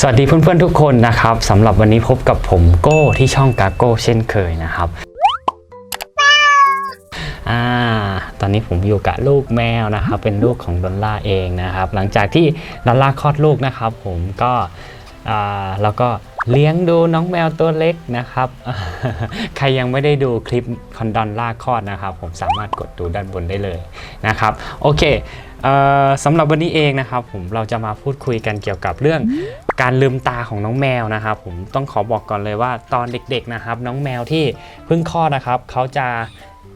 สวัสดีเพื่อนๆทุกคนนะครับสำหรับวันนี้พบกับผมโก้ที่ช่องกาโก้เช่นเคยนะครับอ่าตอนนี้ผมอยู่กับลูกแมวนะครับ เป็นลูกของดอลล่าเองนะครับ หลังจากที่ดอลล่าคลอดลูกนะครับ ผมก็อ่าแล้วก็ เลี้ยงดูน้องแมวตัวเล็กนะครับ ใครยังไม่ได้ดูคลิปคอนดอนล่าคลอดนะครับ ผมสามารถกดดูด้านบนได้เลยนะครับ โอเคเอ่อสำหรับวันนี้เองนะครับ ผมเราจะมาพูดคุยกันเกี่ยวกับเรื่องการลืมตาของน้องแมวนะครับ ผมต้องขอบอกก่อนเลยว่าตอนเด็กๆนะครับ น้องแมวที่เพิ่งคลอดนะครับเขาจะ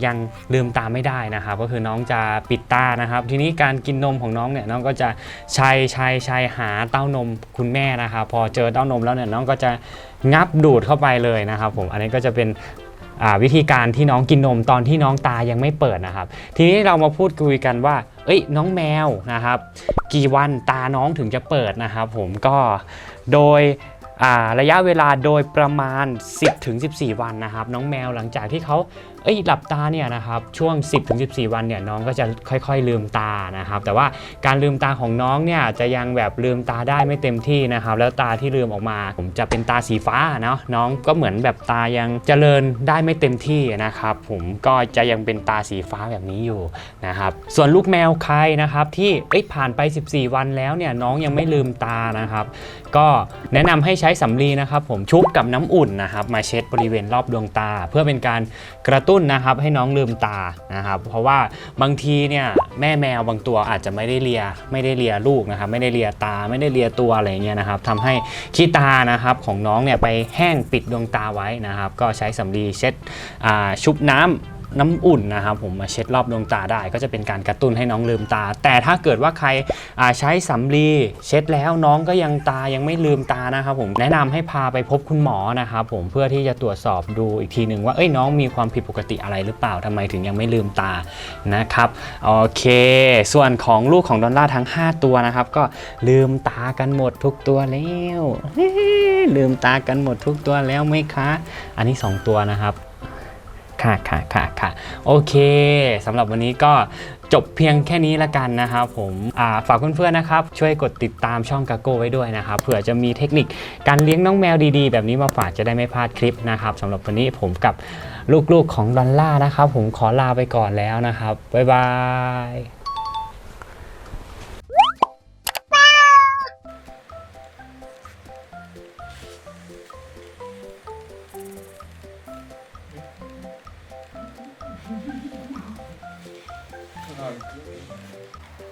ยังลืมตาไม่ได้นะครับ ก็คือน้องจะปิดตานะครับ ทีนี้การกินนมของน้องเนี่ยน้องก็จะชัยชัยชัยหาเต้านมคุณแม่นะครับ พอเจอเต้านมแล้วเนี่ยน้องก็จะงับดูดเข้าไปเลยนะครับผมอันนี้ก็จะเป็นวิธีการที่น้องกินนมตอนที่น้องตายังไม่เปิดนะครับ ทีนี้เรามาพูดคุยกันว่า เอ้ยน้องแมวนะครับ กี่วันตาน้องถึงจะเปิดนะครับ ผมก็โดยระยะเวลาโดยประมาณ 10-14 วันนะครับ น้องแมวหลังจากที่เขาเอ้ยหลับตาเนี่ยนะครับช่วง 10-14 วันเนี่ยน้องก็จะค่อยๆลืมตานะครับแต่ว่าการลืมตาของน้องเนี่ยจะยังแบบลืมตาได้ไม่เต็มที่นะครับแล้วตาที่ลืมออกมา ผมจะเป็นตาสีฟ้าเนาะน้องก็เหมือนแบบตายังเจริญได้ไม่เต็มที่นะครับผมก็จะยังเป็นตาสีฟ้าแบบนี้อยู่นะครับส่วนลูกแมวใครนะครับที่เอ้ยผ่านไป 14 วันแล้วเนี่ยน้องยังไม่ลืมตานะครับก็แนะนำให้ใช้สำลีนะครับผมชุบกับน้ำอุ่นนะครับมาเช็ดบริเวณรอบดวงตา เพื่อเป็นการกระตุ้นนนะครับให้น้องลืมตานะครับเพราะว่าบางทีเนี่ยแม่แมวบางตัวอาจจะไม่ได้เลียไม่ได้เลียลูกนะครับไม่ได้เลียตาไม่ได้เลียตัวอะไรเงี้ยนะครับทำให้ขี้ตานะครับของน้องเนี่ยไปแห้งปิดดวงตาไว้นะครับก็ใช้สำลีเช็ดชุบน้ำ น้ำอุ่นนะครับผมมาเช็ดรอบดวงตาได้ก็จะเป็นการกระตุ้นให้น้องลืมตา แต่ถ้าเกิดว่าใครใช้สำลีเช็ดแล้วน้องก็ยังตายังไม่ลืมตานะครับผมแนะนำให้พาไปพบคุณหมอนะครับผมเพื่อที่จะตรวจสอบดูอีกทีหนึ่งว่าเอ้ยน้องมีความผิดปกติอะไรหรือเปล่าทำไมถึงยังไม่ลืมตานะครับโอเค ส่วนของลูกของดอลล่าทั้ง 5 ตัวนะครับก็ลืมตากันหมดทุกตัวแล้วลืมตากันหมดทุกตัวแล้วไหมคะ อันนี้ 2 ตัวนะครับ ค่ะค่ะค่ะค่ะโอเคสำหรับวันนี้ก็จบเพียงแค่นี้ละกันนะครับผมาฝากเพื่อนๆนะครับ ช่วยกดติดตามช่องกาโก้ไว้ด้วยนะครับเผื่อจะมีเทคนิคการเลี้ยงน้องแมวดีๆ แบบนี้มาฝากจะได้ไม่พลาดคลิปนะครับสำหรับวันนี้ผมกับลูกๆของดอลล่านะครับผมขอลาไปก่อนแล้วนะครับ บ๊ายบาย すごい。